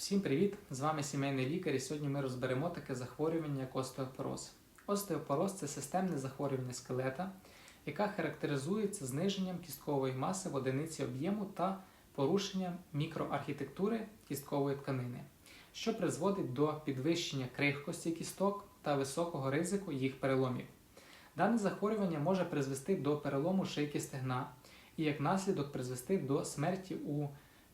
Всім привіт! З вами сімейний лікар, і сьогодні ми розберемо таке захворювання, як остеопороз. Остеопороз це системне захворювання скелета, яка характеризується зниженням кісткової маси в одиниці об'єму та порушенням мікроархітектури кісткової тканини, що призводить до підвищення крихкості кісток та високого ризику їх переломів. Дане захворювання може призвести до перелому шийки стегна і як наслідок призвести до смерті у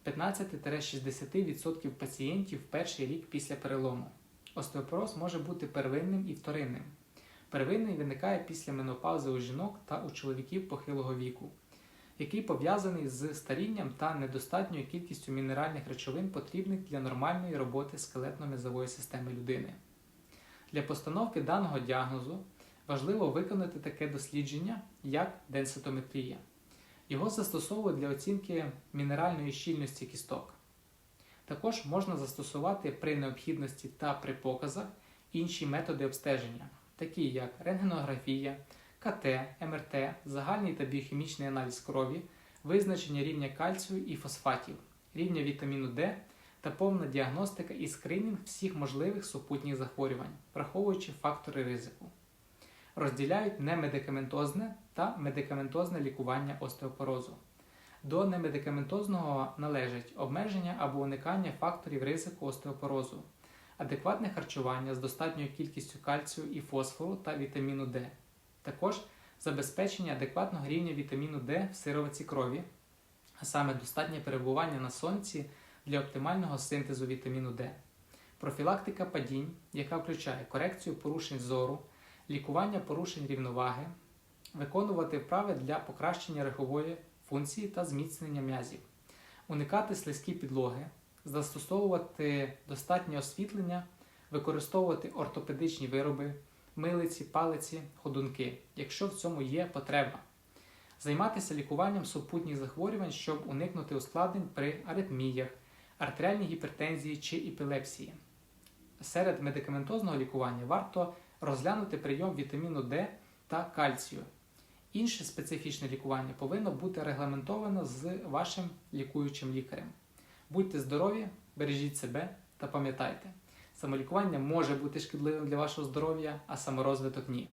15-60% пацієнтів в перший рік після перелому. Остеопороз може бути первинним і вторинним. Первинний виникає після менопаузи у жінок та у чоловіків похилого віку, який пов'язаний з старінням та недостатньою кількістю мінеральних речовин, потрібних для нормальної роботи скелетно-мезової системи людини. Для постановки даного діагнозу важливо виконати таке дослідження, як денситометрія. Його застосовують для оцінки мінеральної щільності кісток. Також можна застосувати при необхідності та при показах інші методи обстеження, такі як рентгенографія, КТ, МРТ, загальний та біохімічний аналіз крові, визначення рівня кальцію і фосфатів, рівня вітаміну Д та повна діагностика і скринінг всіх можливих супутніх захворювань, враховуючи фактори ризику розділяють немедикаментозне та медикаментозне лікування остеопорозу. До немедикаментозного належать обмеження або уникання факторів ризику остеопорозу, адекватне харчування з достатньою кількістю кальцію і фосфору та вітаміну Д, також забезпечення адекватного рівня вітаміну Д в сировиці крові, а саме достатнє перебування на сонці для оптимального синтезу вітаміну Д, профілактика падінь, яка включає корекцію порушень зору лікування порушень рівноваги, виконувати вправи для покращення рухової функції та зміцнення м'язів, уникати слизькі підлоги, застосовувати достатнє освітлення, використовувати ортопедичні вироби, милиці, палиці, ходунки, якщо в цьому є потреба. Займатися лікуванням супутніх захворювань, щоб уникнути ускладнень при аритміях, артеріальній гіпертензії чи епілепсії. Серед медикаментозного лікування варто розглянути прийом вітаміну Д та кальцію. Інше специфічне лікування повинно бути регламентовано з вашим лікуючим лікарем. Будьте здорові, бережіть себе та пам'ятайте, самолікування може бути шкідливим для вашого здоров'я, а саморозвиток ні.